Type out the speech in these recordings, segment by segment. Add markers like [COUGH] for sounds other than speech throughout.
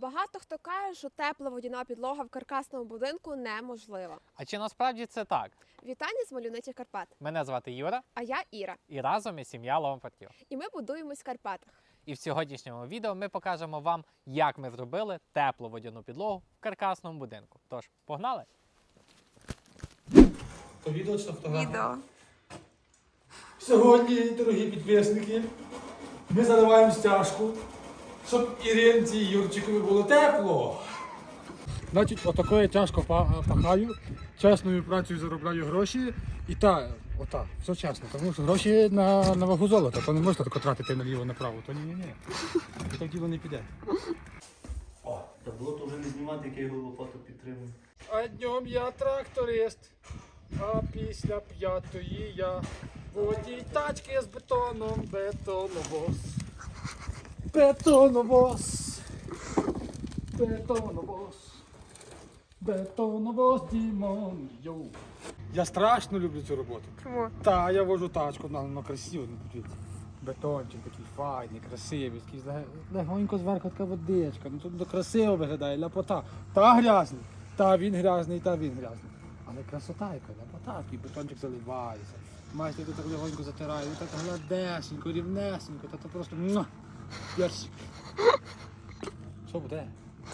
Багато хто каже, що тепла водяна підлога в каркасному будинку неможлива. А чи насправді це так? Вітання з мальовничих Карпат. Мене звати Юра, А я Іра, і разом ми сім'я Ломпартів. і ми будуємось в Карпатах. І в сьогоднішньому відео ми покажемо вам, як ми зробили теплу водяну підлогу в каркасному будинку. Тож, погнали! То відео чи фотографія? Відео. Сьогодні, дорогі підписники, ми заливаємо стяжку, щоб Іринці і Юрчикові було тепло. Значить, отакою тяжко пахаю, чесною працею заробляю гроші і та, ота, все чесно, тому що гроші на, на вагу золота, то не можна тако тратити наліво направо, то ні-ні-ні. І так діло не піде. О, та було то вже не знімати, як я його лопату підтримую. А днем я тракторист, а після п'ятої я водій тачки з бетоном, бетоновоз. Бетоновоз. Бетоновоз. Бетоновоз Дімон. Йоу. Я страшно люблю цю роботу. Чому? Та, я вожу тачку, на, на красиво, ну, подивіться. Бетончик такий файний, красивий, такий лег- легонько зверху така водичка. Ну тут красиво виглядає, ляпота. Та грязний, та він грязний, та він грязний. Але красота яка, ляпота, такий бетончик заливається. Майстер тут так легонько затирає, він так гладесенько, рівнесенько, та то просто муа, персик. Що буде?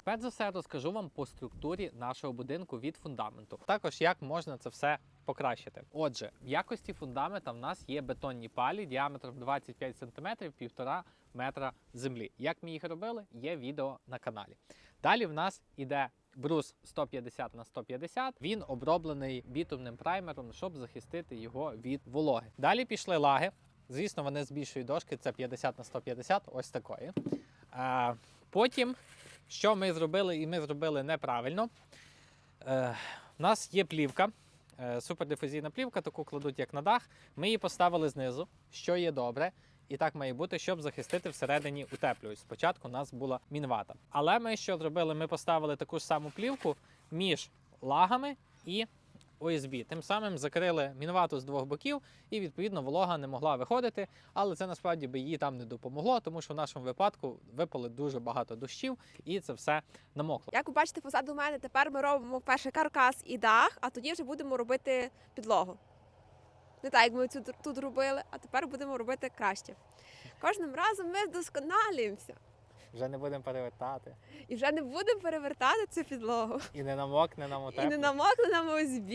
Перш за все розкажу вам по структурі нашого будинку від фундаменту. Також як можна це все покращити. Отже, в якості фундамента в нас є бетонні палі діаметром 25 см, 1,5 метра землі. Як ми їх робили, є відео на каналі. Далі в нас іде брус 150 на 150. Він оброблений бітумним праймером, щоб захистити його від вологи. Далі пішли лаги. Звісно, вони з більшої дошки, це 50 на 150, ось такої. Потім що ми зробили, і ми зробили неправильно. Е, у нас є плівка, е, супердифузійна плівка, таку кладуть як на дах. Ми її поставили знизу, що є добре. І так має бути, щоб захистити всередині утеплюють. Спочатку у нас була мінвата. Але ми що зробили? Ми поставили таку ж саму плівку між лагами і OSB. Тим самим закрили мінвату з двох боків, і відповідно волога не могла виходити. Але це насправді би їй там не допомогло, тому що в нашому випадку випали дуже багато дощів, і це все намокло. Як ви бачите позаду мене, тепер ми робимо перший каркас і дах, а тоді вже будемо робити підлогу. Не так, як ми тут робили, а тепер будемо робити краще. Кожним разом ми вдосконалюємося Вже не будемо перевертати. і вже не будемо перевертати цю підлогу. І не намокне нам І не намокли нам ОСБ,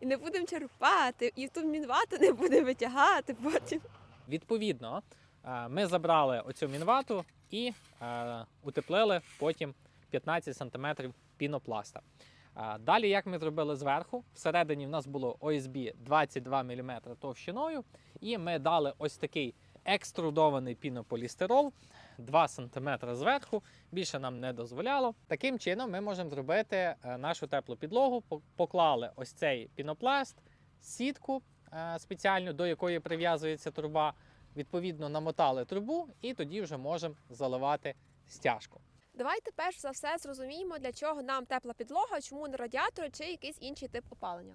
і не будемо черпати, і ту мінвату не будемо витягати потім. Відповідно, е, ми забрали оцю мінвату і е, утеплили потім 15 см пінопласта. Е, Далі, як ми зробили зверху, всередині в нас було OSB 22 мм товщиною, і ми дали ось такий екструдований пінополістирол 2 см зверху, більше нам не дозволяло. Таким чином ми можемо зробити е, нашу теплу підлогу, поклали ось цей пінопласт, сітку е, спеціальну, до якої прив'язується труба. Відповідно, намотали трубу і тоді вже можемо заливати стяжку. Давайте перш за все зрозуміємо, для чого нам тепла підлога, чому не радіатор чи якийсь інший тип опалення.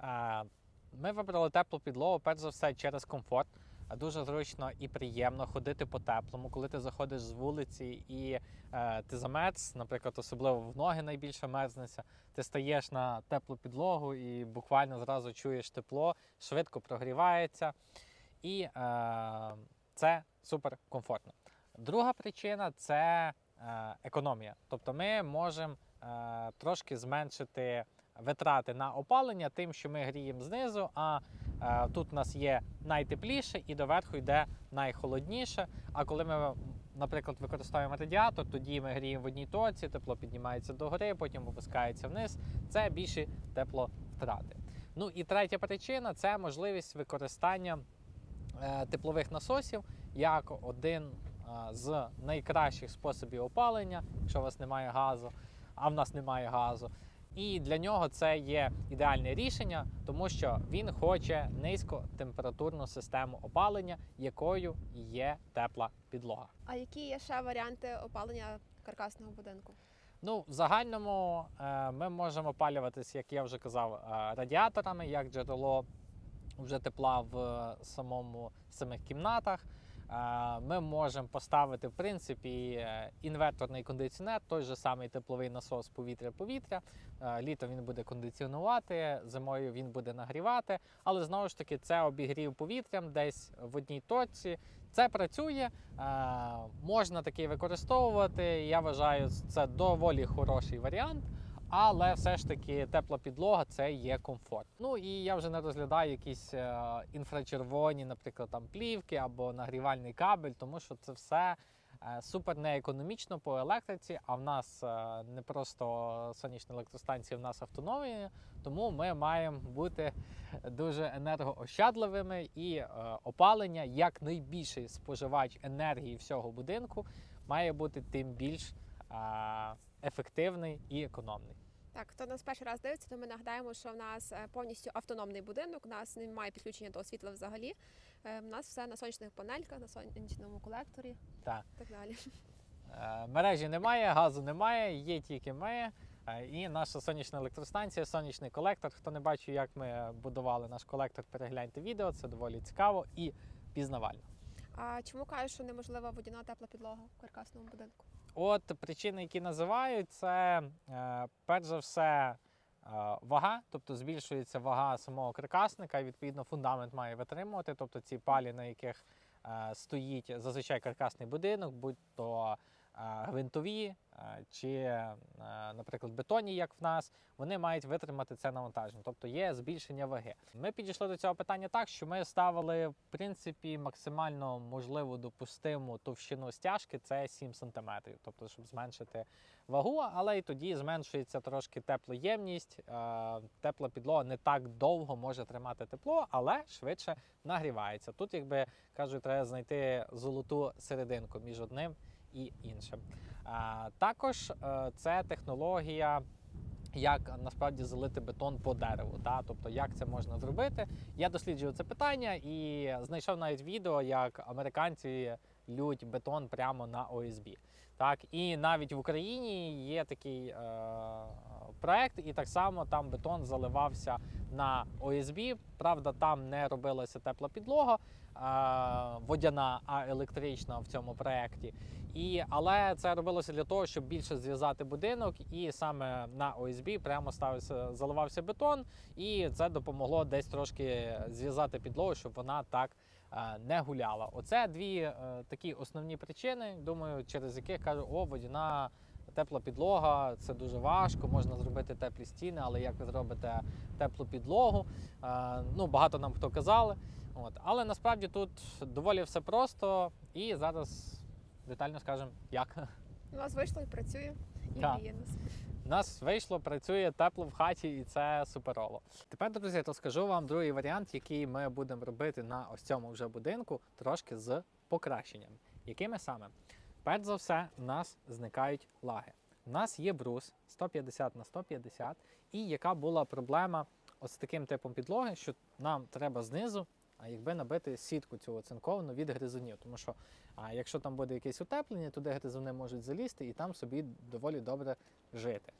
Е, Ми вибрали теплу підлогу, перш за все, через комфорт. Дуже зручно і приємно ходити по теплому, коли ти заходиш з вулиці і е, ти замерз, наприклад, особливо в ноги найбільше мерзнеться. Ти стаєш на теплу підлогу і буквально зразу чуєш тепло, швидко прогрівається, і е, це супер комфортно. Друга причина це е, економія. Тобто ми можемо е, трошки зменшити витрати на опалення тим, що ми гріємо знизу, а тут у нас є найтепліше і доверху йде найхолодніше. А коли ми, наприклад, використовуємо радіатор, тоді ми гріємо в одній точці, тепло піднімається догори, потім опускається вниз. Це більші тепловтрати. Ну і третя причина це можливість використання е, теплових насосів як один е, з найкращих способів опалення, якщо у вас немає газу, а в нас немає газу. І для нього це є ідеальне рішення, тому що він хоче низькотемпературну систему опалення, якою є тепла підлога. А які є ще варіанти опалення каркасного будинку? Ну, в загальному е, ми можемо опалюватись, як я вже казав, е, радіаторами, як джерело вже тепла в е, самому в самих кімнатах. Ми можемо поставити в принципі е, інверторний кондиціонер, той же самий тепловий насос повітря-повітря. Е, Літом він буде кондиціонувати, зимою він буде нагрівати, але знову ж таки це обігрів повітрям десь в одній точці. Це працює, е, можна такий використовувати. Я вважаю, це доволі хороший варіант. Але все ж таки тепла підлога це є комфорт. Ну і я вже не розглядаю якісь е, інфрачервоні, наприклад, там плівки або нагрівальний кабель, тому що це все е, супер неекономічно по електриці. А в нас е, не просто сонячні електростанції, в нас автономії, тому ми маємо бути дуже енергоощадливими і опалення як найбільший споживач енергії всього будинку має бути тим більш ефективний і економний. Так, хто нас перший раз дивиться, то ми нагадаємо, що в нас е, повністю автономний будинок, у нас немає підключення до світла взагалі. Е, У нас все на сонячних панельках, на сонячному колекторі Так. і так далі. Е, Мережі немає, газу немає, є тільки ми. е, І наша сонячна електростанція, сонячний колектор. Хто не бачив, як ми будували наш колектор, перегляньте відео. Це доволі цікаво і пізнавально. А чому кажуть, що неможлива водяна тепла підлога в каркасному будинку? От причини, які називають, це е, перш за все е, вага, тобто збільшується вага самого каркасника, і відповідно фундамент має витримувати. Тобто ці палі, на яких е, стоїть зазвичай каркасний будинок, будь то гвинтові чи, наприклад, бетонні, як в нас, вони мають витримати це навантаження, тобто є збільшення ваги. Ми підійшли до цього питання так, що ми ставили в принципі максимально можливу допустиму товщину стяжки це 7 см, тобто щоб зменшити вагу, але і тоді зменшується трошки теплоємність. Тепла підлога не так довго може тримати тепло, але швидше нагрівається. Тут, якби кажуть, треба знайти золоту серединку між одним і іншим. А, Також е, це технологія. Як насправді залити бетон по дереву, та? тобто як це можна зробити? Я досліджував це питання і знайшов навіть відео, як американці лють бетон прямо на ОСБ. Так, і навіть в Україні є такий е, проект, і так само там бетон заливався на ОСБ. Правда, там не робилася тепла підлога водяна, а електрична в цьому проєкті. І, але це робилося для того, щоб більше зв'язати будинок, і саме на ОСБ прямо ставився, заливався бетон, і це допомогло десь трошки зв'язати підлогу, щоб вона так е, не гуляла. Оце дві е, такі основні причини, думаю, через яких кажу, о, водяна тепла підлога, це дуже важко, можна зробити теплі стіни, але як ви зробите теплу підлогу? Е, ну, багато нам хто казали. От. Але насправді тут доволі все просто, і зараз детально скажемо, як. У нас вийшло і працює, і Так. гріє нас. У нас вийшло, працює тепло в хаті, і це суперово. Тепер, друзі, розкажу вам другий варіант, який ми будемо робити на ось цьому вже будинку, трошки з покращенням. Якими саме? Перш за все, у нас зникають лаги. У нас є брус 150 на 150, і яка була проблема ось з таким типом підлоги, що нам треба знизу, а якби набити сітку цю оцинковану від гризунів. Тому що а якщо там буде якесь утеплення, туди гризуни можуть залізти і там собі доволі добре жити.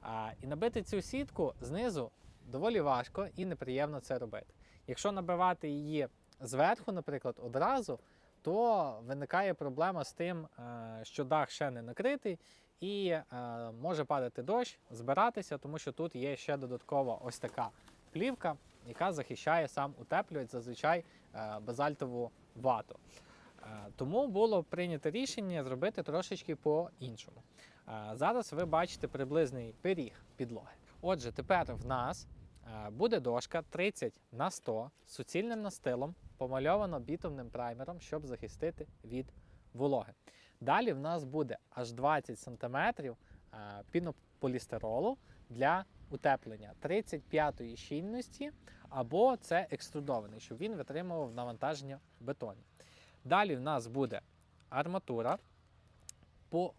А, і набити цю сітку знизу доволі важко і неприємно це робити. Якщо набивати її зверху, наприклад, одразу, то виникає проблема з тим, е, що дах ще не накритий, і е, може падати дощ, збиратися, тому що тут є ще додаткова ось така плівка, яка захищає сам утеплювач, зазвичай е, базальтову вату. Е, Тому було прийнято рішення зробити трошечки по-іншому. Е, Зараз ви бачите приблизний пиріг підлоги. Отже, тепер в нас буде дошка 30 на 100 з суцільним настилом, помальовано бітумним праймером, щоб захистити від вологи. Далі в нас буде аж 20 см пінополістиролу для утеплення 35-ї щільності, або це екструдований, щоб він витримував навантаження в бетоні. Далі в нас буде арматура по,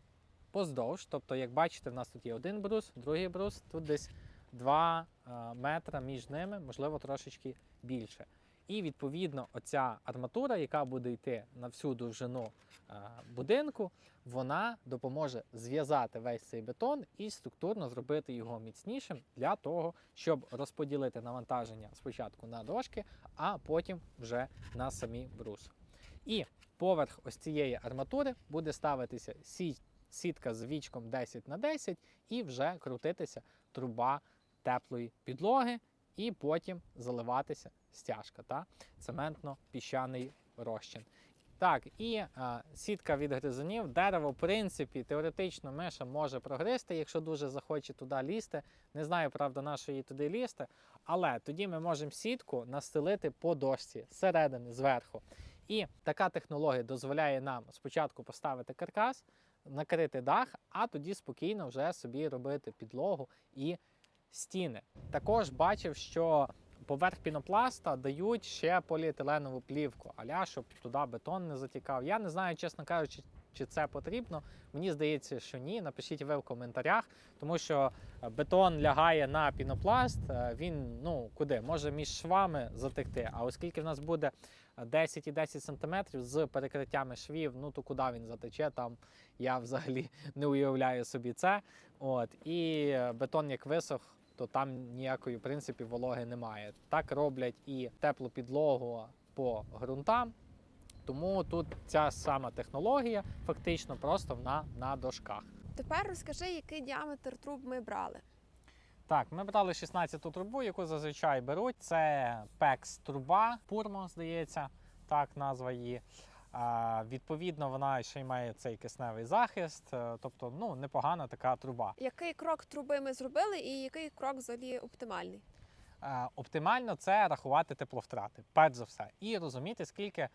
поздовж. Тобто, як бачите, в нас тут є один брус, другий брус, тут десь 2 метра між ними, можливо, трошечки більше. І відповідно, оця арматура, яка буде йти на всю довжину е, будинку, вона допоможе зв'язати весь цей бетон і структурно зробити його міцнішим для того, щоб розподілити навантаження спочатку на дошки, а потім вже на самі бруси. І поверх ось цієї арматури буде ставитися сітка з вічком 10 на 10 і вже крутитися труба теплої підлоги, і потім заливатися стяжка та цементно-піщаний розчин. Так, і е, сітка від гризунів, дерево, в принципі, теоретично миша може прогризти, якщо дуже захоче туди лізти. Не знаю, правда, на що їй туди лізти, але тоді ми можемо сітку настелити по дошці зсередини, зверху. І така технологія дозволяє нам спочатку поставити каркас, накрити дах, а тоді спокійно вже собі робити підлогу і стіни. Також бачив, що поверх пінопласта дають ще поліетиленову плівку, аля, щоб туди бетон не затікав. Я не знаю, чесно кажучи, чи це потрібно. Мені здається, що ні. Напишіть ви в коментарях, тому що е, бетон лягає на пінопласт. е, Він ну куди може між швами затекти. А оскільки в нас буде 10 і 10 сантиметрів з перекриттями швів, ну то куди він затече? Там я взагалі [LAUGHS] не уявляю собі це. От і е, бетон як висох. То там ніякої в принципі вологи немає. Так роблять і теплу підлогу по ґрунтам. Тому тут ця сама технологія фактично просто на, на дошках. Тепер розкажи, який діаметр труб ми брали. Так, ми брали 16-ту трубу, яку зазвичай беруть. Це PEX труба, Purmo, здається, так назва її. Відповідно, вона ще й має цей кисневий захист, е, тобто ну, непогана така труба. Який крок труби ми зробили, і який крок взагалі оптимальний? Е, Оптимально це рахувати тепловтрати, перш за все, і розуміти, скільки е,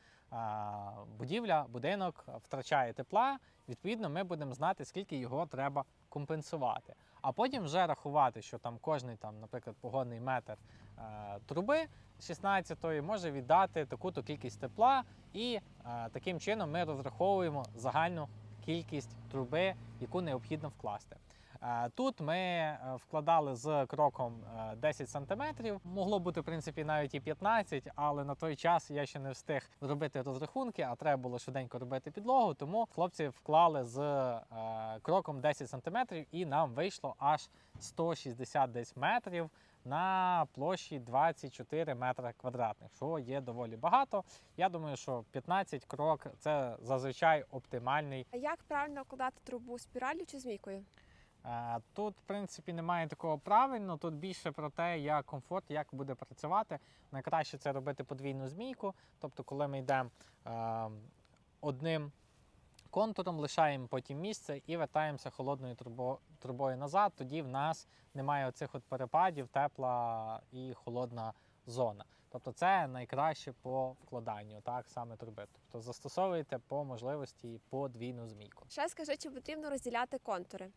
будівля, будинок втрачає тепла. Відповідно, ми будемо знати, скільки його треба компенсувати. А потім вже рахувати, що там кожний, там, наприклад, погодний метр е, труби 16-ї може віддати таку-то кількість тепла, і е, таким чином ми розраховуємо загальну кількість труби, яку необхідно вкласти. Е, Тут ми е, вкладали з кроком е, 10 см. Могло бути в принципі навіть і 15, але на той час я ще не встиг зробити розрахунки, а треба було швиденько робити підлогу. Тому хлопці вклали з е, кроком 10 см, і нам вийшло аж 160 десь метрів на площі 24 метри квадратних, що є доволі багато. Я думаю, що 15 крок це зазвичай оптимальний як правильно вкладати трубу спіраллю чи змійкою? Е, Тут, в принципі, немає такого правильно. Тут більше про те, як комфорт, як буде працювати. Найкраще це робити подвійну змійку. Тобто, коли ми йдемо е, одним контуром, лишаємо потім місце і вертаємося холодною трубою назад. Тоді в нас немає оцих от перепадів, тепла і холодна зона. Тобто це найкраще по вкладанню, так саме труби. Тобто застосовуйте по можливості подвійну змійку. Ще скажи, чи потрібно розділяти контури?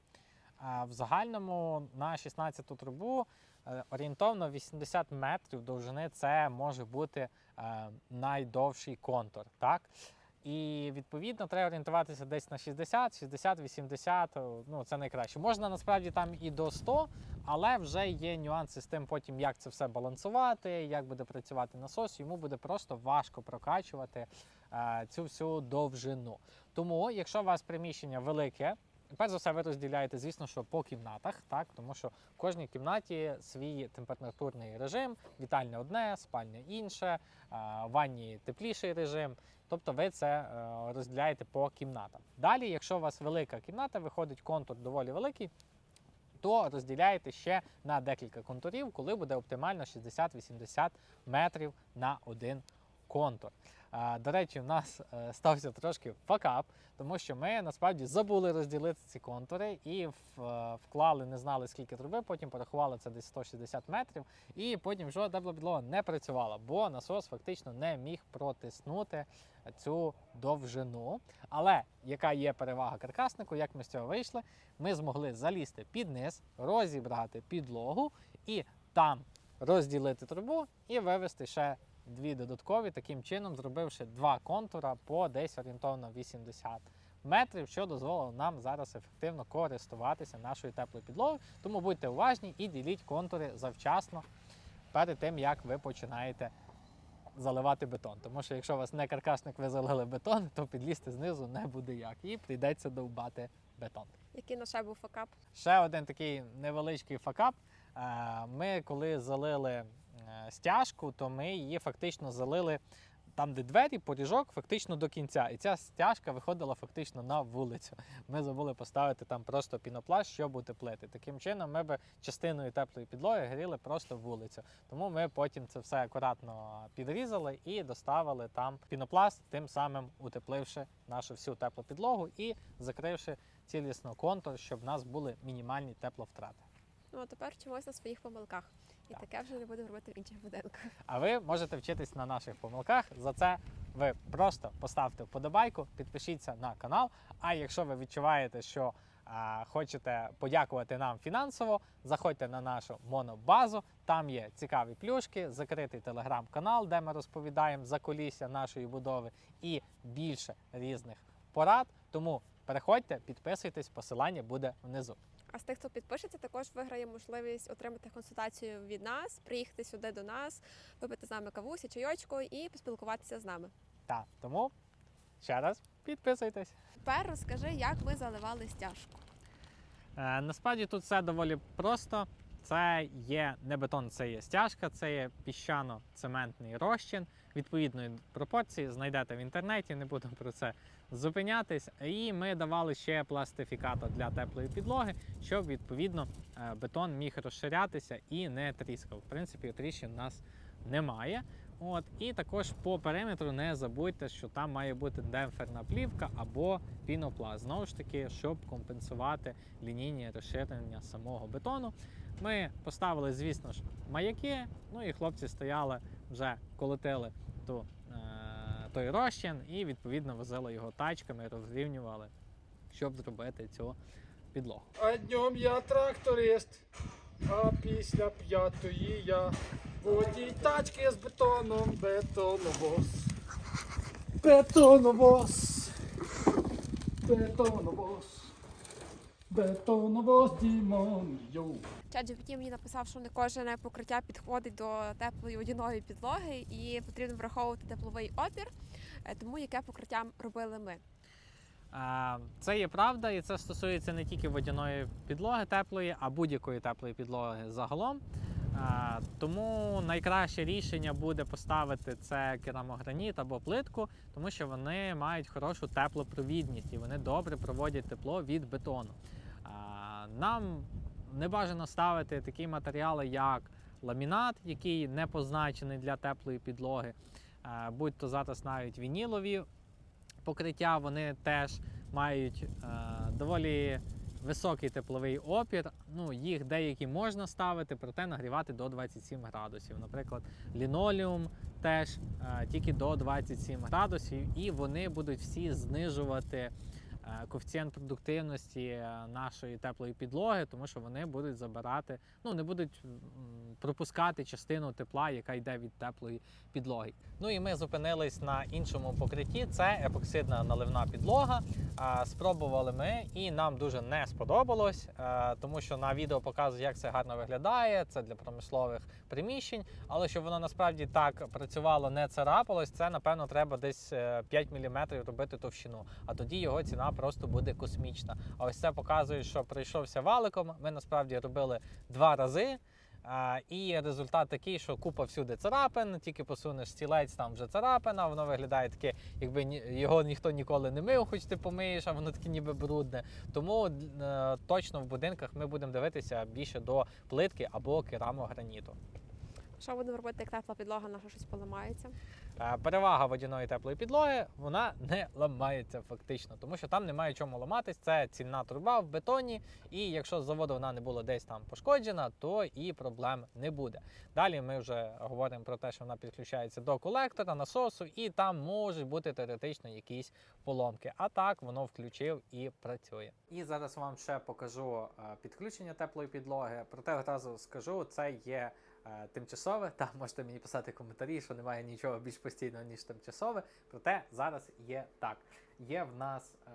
В загальному на 16-ту трубу е, орієнтовно 80 метрів довжини це може бути е, найдовший контур. Так? І відповідно треба орієнтуватися десь на 60, 60, 80, ну це найкраще. Можна насправді там і до 100, але вже є нюанси з тим, потім як це все балансувати, як буде працювати насос. Йому буде просто важко прокачувати е, цю всю довжину. Тому, якщо у вас приміщення велике, Перш за все, ви розділяєте, звісно, що по кімнатах, так тому що в кожній кімнаті свій температурний режим, вітальня одне, спальня інше, ванні тепліший режим. Тобто ви це е, розділяєте по кімнатам. Далі, якщо у вас велика кімната, виходить контур доволі великий, то розділяєте ще на декілька контурів, коли буде оптимально 60-80 метрів на один контур. До речі, в нас е, стався трошки факап, тому що ми насправді забули розділити ці контури і е, вклали, не знали скільки труби, потім порахували це десь 160 метрів, і потім жодна тепла підлога не працювала, бо насос фактично не міг протиснути цю довжину. Але яка є перевага каркаснику, як ми з цього вийшли, ми змогли залізти під низ, розібрати підлогу і там розділити трубу і вивести ще дві додаткові, таким чином зробивши два контура по десь орієнтовно 80 метрів, що дозволило нам зараз ефективно користуватися нашою теплою підлогою. Тому будьте уважні і діліть контури завчасно перед тим, як ви починаєте заливати бетон. Тому що якщо у вас не каркасник, ви залили бетон, то підлізти знизу не буде як. І прийдеться довбати бетон. Який на ще був факап? Ще один такий невеличкий факап. Е, Ми коли залили стяжку, то ми її фактично залили там, де двері, поріжок, фактично до кінця. І ця стяжка виходила фактично на вулицю. Ми забули поставити там просто пінопласт, щоб утеплити. Таким чином, ми би частиною теплої підлоги гріли просто вулицю. Тому ми потім це все акуратно підрізали і доставили там пінопласт, тим самим утепливши нашу всю теплу підлогу і закривши цілісно контур, щоб в нас були мінімальні тепловтрати. Ну а тепер вчимось на своїх помилках. І Так. таке вже не будемо робити в інших будинках. А ви можете вчитись на наших помилках. За це ви просто поставте вподобайку, підпишіться на канал. А якщо ви відчуваєте, що а, хочете подякувати нам фінансово, заходьте на нашу монобазу. Там є цікаві плюшки, закритий телеграм-канал, де ми розповідаємо за колісся нашої будови і більше різних порад. Тому переходьте, підписуйтесь, посилання буде внизу. А з тих, хто підпишеться, також виграє можливість отримати консультацію від нас, приїхати сюди до нас, випити з нами кавусі, чайочку і поспілкуватися з нами. Так, тому ще раз підписуйтесь. Тепер розкажи, як ви заливали стяжку. Е, насправді тут все доволі просто. Це є не бетон, це є стяжка, це є піщано-цементний розчин відповідної пропорції. Знайдете в інтернеті, не буду про це зупинятись. І ми давали ще пластифікатор для теплої підлоги, щоб відповідно е, бетон міг розширятися і не тріскав. В принципі, тріщин у нас немає. От, і також по периметру не забудьте, що там має бути демпферна плівка або пінопласт. Знову ж таки, щоб компенсувати лінійні розширення самого бетону. Ми поставили, звісно ж, маяки. Ну і хлопці стояли, вже колотили ту, е, той розчин і відповідно возили його тачками, розрівнювали, щоб зробити цю підлогу. А днем я тракторист, а після п'ятої я водій тачки з бетоном, бетоновоз. Бетоновоз. Бетоновоз. Бетоновоз Дімон. Йоу. ChatGPT мені написав, що не кожне покриття підходить до теплої водяної підлоги і потрібно враховувати тепловий опір. Е, Тому яке покриття робили ми. Це є правда, і це стосується не тільки водяної підлоги теплої, а будь-якої теплої підлоги загалом. Тому найкраще рішення буде поставити це керамограніт або плитку, тому що вони мають хорошу теплопровідність і вони добре проводять тепло від бетону. Нам не бажано ставити такі матеріали, як ламінат, який не позначений для теплої підлоги, Е, будь то зараз навіть вінілові покриття, вони теж мають е, доволі високий тепловий опір. Ну, їх деякі можна ставити, проте нагрівати до 27 градусів. Наприклад, лінолеум теж е, тільки до 27 градусів, і вони будуть всі знижувати коефіцієнт продуктивності е, нашої теплої підлоги, тому що вони будуть забирати, ну не будуть пропускати частину тепла, яка йде від теплої підлоги. Ну і ми зупинились на іншому покритті. Це епоксидна наливна підлога. Спробували ми, і нам дуже не сподобалось, е, тому що на відео показує, як це гарно виглядає. Це для промислових приміщень. Але щоб воно насправді так працювало, не царапалось, це напевно треба десь е, 5 мм робити товщину. А тоді його ціна просто буде космічна. А ось це показує, що пройшовся валиком. Ми насправді робили два рази. А, і результат такий, що купа всюди царапин, тільки посунеш стілець, там вже царапина, воно виглядає таке, якби його ніхто ніколи не мив, хоч ти помиєш, а воно таке ніби брудне. Тому е, точно в будинках ми будемо дивитися більше до плитки або керамограніту. Що будемо робити, як тепла підлога наша щось поламається? Е, Перевага водяної теплої підлоги вона не ламається фактично, тому що там немає чому ламатись. Це цільна труба в бетоні, і якщо з заводу вона не була десь там пошкоджена, то і проблем не буде. Далі ми вже говоримо про те, що вона підключається до колектора, насосу, і там можуть бути теоретично якісь поломки. А так воно включив і працює. І зараз вам ще покажу е, підключення теплої підлоги. Проте одразу скажу, це є тимчасове. Та можете мені писати коментарі, що немає нічого більш постійного, ніж тимчасове. Проте зараз є так. Є в нас е,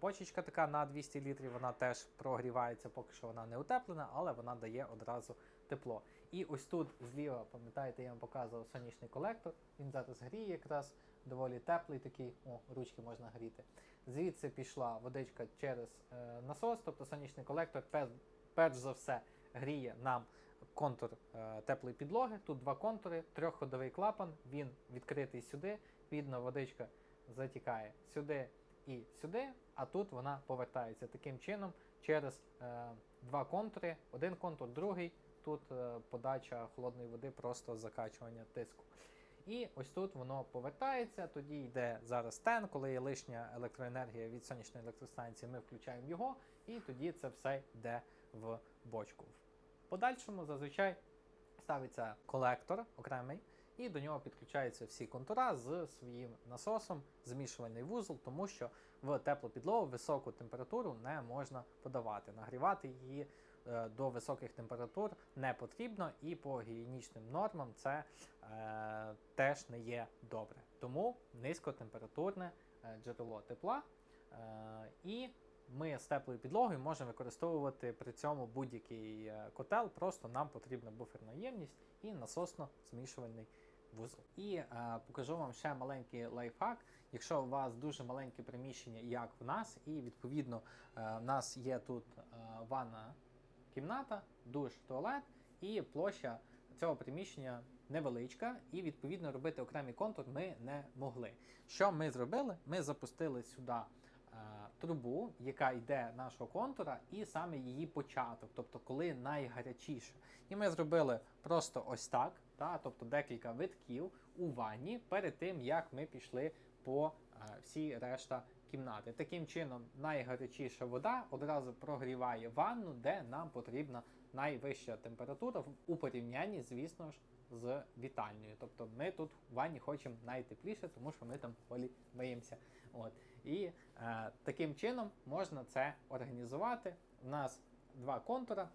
бочечка така на 200 літрів, вона теж прогрівається, поки що вона не утеплена, але вона дає одразу тепло. І ось тут зліва, пам'ятаєте, я вам показував сонячний колектор. Він зараз гріє якраз доволі теплий такий. О, ручки можна гріти. Звідси пішла водичка через е, насос, тобто сонячний колектор пер, перш за все гріє нам контур е, теплої підлоги. Тут два контури, трьохходовий клапан, він відкритий сюди, відповідно водичка затікає сюди і сюди, а тут вона повертається таким чином через е, два контури, один контур, другий. Тут е, подача холодної води, просто закачування тиску. І ось тут воно повертається, тоді йде зараз тен, коли є лишня електроенергія від сонячної електростанції, ми включаємо його, і тоді це все йде в бочку. Подальшому зазвичай ставиться колектор окремий, і до нього підключаються всі контура з своїм насосом, змішувальний вузол, тому що в теплу підлогу високу температуру не можна подавати. Нагрівати її е, до високих температур не потрібно, і по гігієнічним нормам це е, теж не є добре. Тому низькотемпературне е, джерело тепла. Е, і ми з теплою підлогою можемо використовувати при цьому будь-який е, котел, просто нам потрібна буферна ємність і насосно-змішувальний вузол. І е, покажу вам ще маленький лайфхак. Якщо у вас дуже маленьке приміщення, як в нас, і відповідно е, в нас є тут е, ванна кімната, душ, туалет, і площа цього приміщення невеличка, і відповідно робити окремий контур ми не могли. Що ми зробили? Ми запустили сюди е, трубу, яка йде нашого контура, і саме її початок, тобто коли найгарячіше. І ми зробили просто ось так, та, тобто декілька витків у ванні перед тим, як ми пішли по е, всій решта кімнати. Таким чином, найгарячіша вода одразу прогріває ванну, де нам потрібна найвища температура у порівнянні, звісно ж, з вітальнею. Тобто ми тут в ванні хочемо найтепліше, тому що ми там полі миємося. От. І е, таким чином можна це організувати. У нас два контура,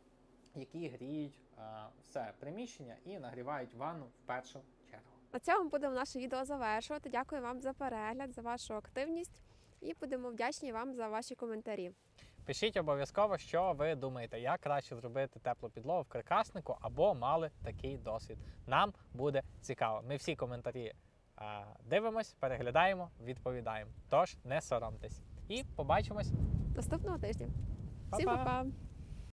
які гріють е, все приміщення і нагрівають ванну в першу чергу. На цьому будемо наше відео завершувати. Дякую вам за перегляд, за вашу активність і будемо вдячні вам за ваші коментарі. Пишіть обов'язково, що ви думаєте, як краще зробити теплу підлогу в каркаснику або мали такий досвід. Нам буде цікаво. Ми всі коментарі е, дивимось, переглядаємо, відповідаємо. Тож не соромтесь. І побачимось. Наступного тижня. Всім па-па!